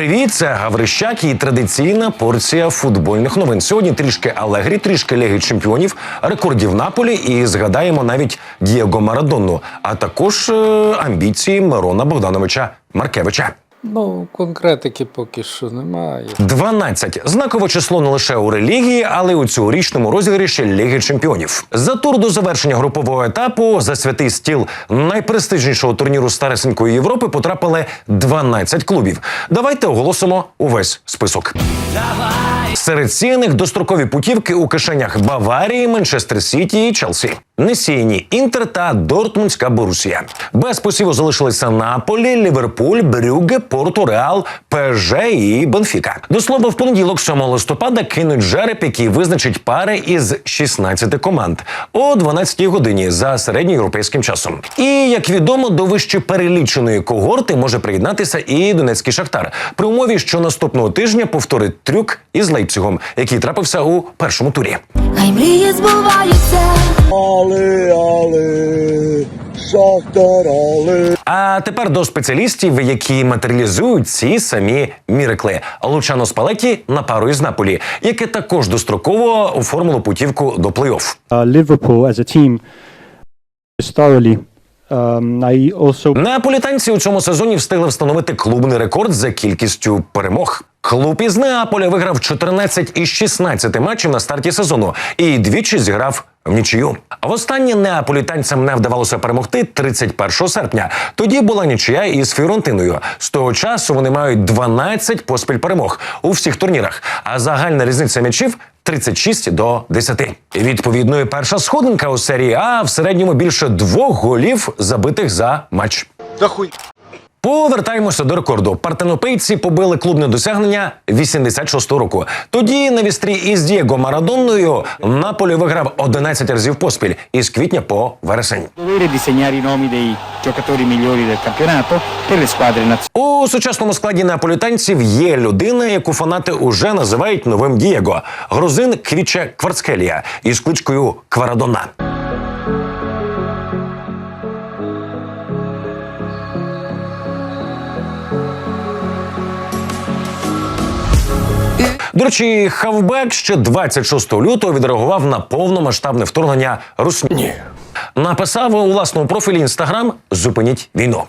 Привіт, це Гаврищак і традиційна порція футбольних новин. Сьогодні трішки Алегрі, трішки Ліги Чемпіонів, рекордів Наполі і згадаємо навіть Дієго Марадонну, а також е, амбіції Мирона Богдановича Маркевича. Ну, конкретики поки що немає. 12. знакове число не лише у релігії, але й у цьогорічному розіграші Ліги Чемпіонів. За тур до завершення групового етапу за святий стіл найпрестижнішого турніру Старесенької Європи потрапили 12 клубів. Давайте оголосимо увесь список. Серед цінних дострокові путівки у кишенях Баварії, Манчестер Сіті і Челсі. Несійні Інтер та Дортмундська Борусія. Без посіву залишилися Наполі, Ліверпуль, Брюге, Порту, Реал, ПЖ і Бенфіка. До слова, в понеділок, 7 листопада, кинуть жереб, який визначить пари із 16 команд о 12 годині за середньоєвропейським часом. І як відомо, до вище переліченої когорти може приєднатися і Донецький Шахтар при умові, що наступного тижня повторить трюк із Лейпцигом, який трапився у першому турі. Хай мрії збуваються. Але, але, шахтар, але. А тепер до спеціалістів, які матеріалізують ці самі мірикли. Лучано Спалеті на пару із Наполі, яке також достроково оформило путівку до плей-офф. uh, Liverpool as a team is thoroughly. Also Неаполітанці у цьому сезоні встигли встановити клубний рекорд за кількістю перемог. Клуб із Неаполя виграв 14 із 16 матчів на старті сезону і двічі зіграв в нічию. А востаннє неаполітанцям не вдавалося перемогти 31 серпня. Тоді була нічия із Фіорентиною. З того часу вони мають 12 поспіль перемог у всіх турнірах. А загальна різниця м'ячів 36 до 10. Відповідно, і перша сходинка у серії А в середньому більше двох голів забитих за матч. Повертаємося до рекорду. Партенопейці побили клубне досягнення 86-го року. Тоді на вістрі із Дієго Марадонною Наполі виграв 11 разів поспіль із квітня по вересень. У сучасному складі неаполітанців є людина, яку фанати уже називають новим Дієго. Грузин Квіче Кварцхелія із кличкою Кварадона. До речі, хавбек ще 26 лютого відреагував на повномасштабне вторгнення Русні. Написав у власному профілі інстаграм Зупиніть війну.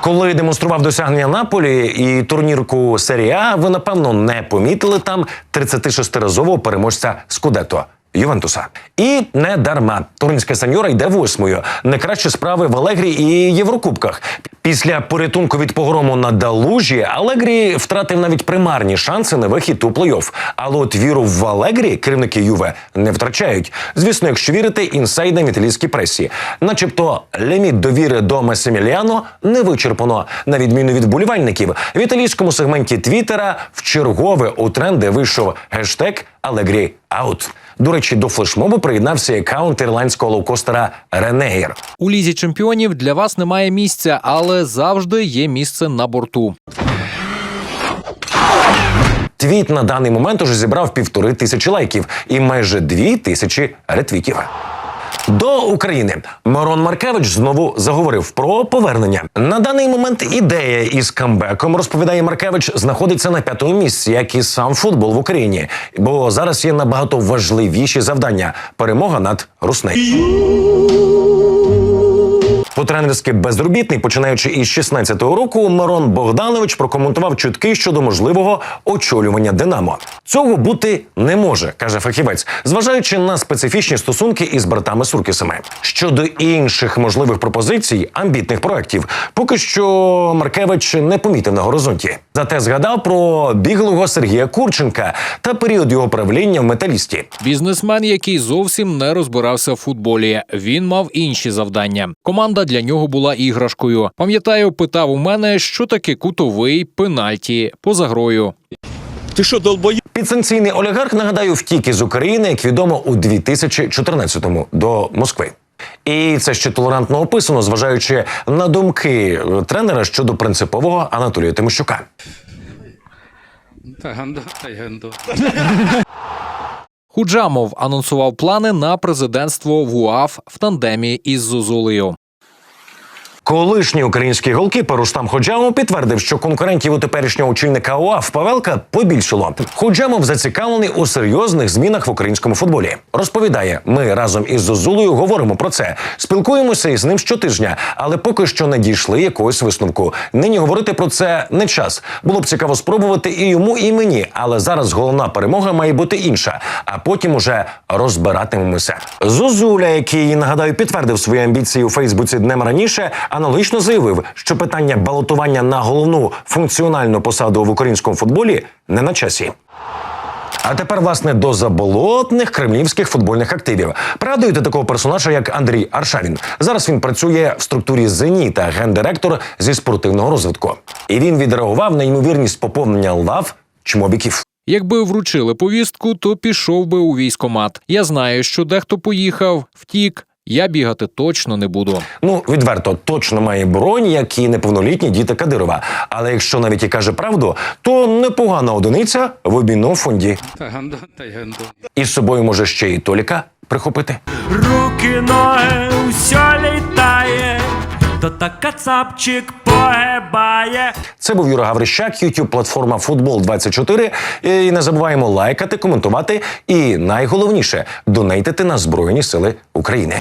Коли демонстрував досягнення Наполі і турнірку серії А, ви напевно не помітили там 36-разового переможця Скудетто. Ювентуса. І не дарма. Туринська сеньора йде восьмою. Не кращі справи в Алегрі і Єврокубках. Після порятунку від погрому на Далужі Алегрі втратив навіть примарні шанси на вихід у плей-офф. Але от віру в Алегрі керівники Юве не втрачають. Звісно, якщо вірити інсайдам італійській пресі. Начебто ліміт довіри до Масиміліано не вичерпано. На відміну від вболівальників, в італійському сегменті Твіттера в чергове у тренди вийшов гештег Алегрі Аут. До речі, до флешмобу приєднався аккаунт ірландського лоукостера Ренегір. У лізі чемпіонів для вас немає місця, але завжди є місце на борту. Твіт на даний момент уже зібрав півтори тисячі лайків і майже дві тисячі ретвітів. До України Мирон Маркевич знову заговорив про повернення. На даний момент ідея із камбеком, розповідає Маркевич, знаходиться на п'ятому місці, як і сам футбол в Україні. Бо зараз є набагато важливіші завдання перемога над Руснею. По-тренерськи безробітний, починаючи із 16-го року, Мирон Богданович прокоментував чутки щодо можливого очолювання Динамо. Цього бути не може, каже фахівець, зважаючи на специфічні стосунки із братами Суркісами. Щодо інших можливих пропозицій, амбітних проєктів, поки що Маркевич не помітив на горизонті. Зате згадав про біглого Сергія Курченка та період його правління в металісті. Бізнесмен, який зовсім не розбирався в футболі. Він мав інші завдання. Команда для нього була іграшкою. Пам'ятаю, питав у мене, що таке кутовий пенальті поза грою. Підсанкційний олігарх, нагадаю, втік із України, як відомо, у 2014-му до Москви. І це ще толерантно описано, зважаючи на думки е, тренера щодо принципового Анатолія Тимощука. Худжамов анонсував плани на президентство в УАФ в тандемі із Зозулею. Колишній український голкіпер Рустам Ходжамов підтвердив, що конкурентів у теперішнього очільника ОАФ Павелка побільшало. Ходжамов зацікавлений у серйозних змінах в українському футболі. Розповідає, ми разом із Зозулею говоримо про це, спілкуємося із ним щотижня, але поки що не дійшли якогось висновку. Нині говорити про це не час. Було б цікаво спробувати і йому, і мені. Але зараз головна перемога має бути інша. А потім уже розбиратимемося. Зозуля, який нагадаю, підтвердив свої амбіції у Фейсбуці днем раніше, аналогічно заявив, що питання балотування на головну функціональну посаду в українському футболі не на часі. А тепер, власне, до заболотних кремлівських футбольних активів. Пригадуєте такого персонажа, як Андрій Аршавін. Зараз він працює в структурі Зеніта, гендиректор зі спортивного розвитку. І він відреагував на ймовірність поповнення лав чмобіків. Якби вручили повістку, то пішов би у військомат. Я знаю, що дехто поїхав, втік. Я бігати точно не буду. Ну, відверто, точно має бронь, як і неповнолітні діти Кадирова. Але якщо навіть і каже правду, то непогана одиниця в обійному фонді. Та гандон, та й гандон. І з собою може ще і Толіка прихопити. Руки, ноги, то так кацапчик погибає. Це був Юра Гаврищак, youtube платформа Футбол 24 І не забуваємо лайкати, коментувати і найголовніше донейтити на Збройні Сили України.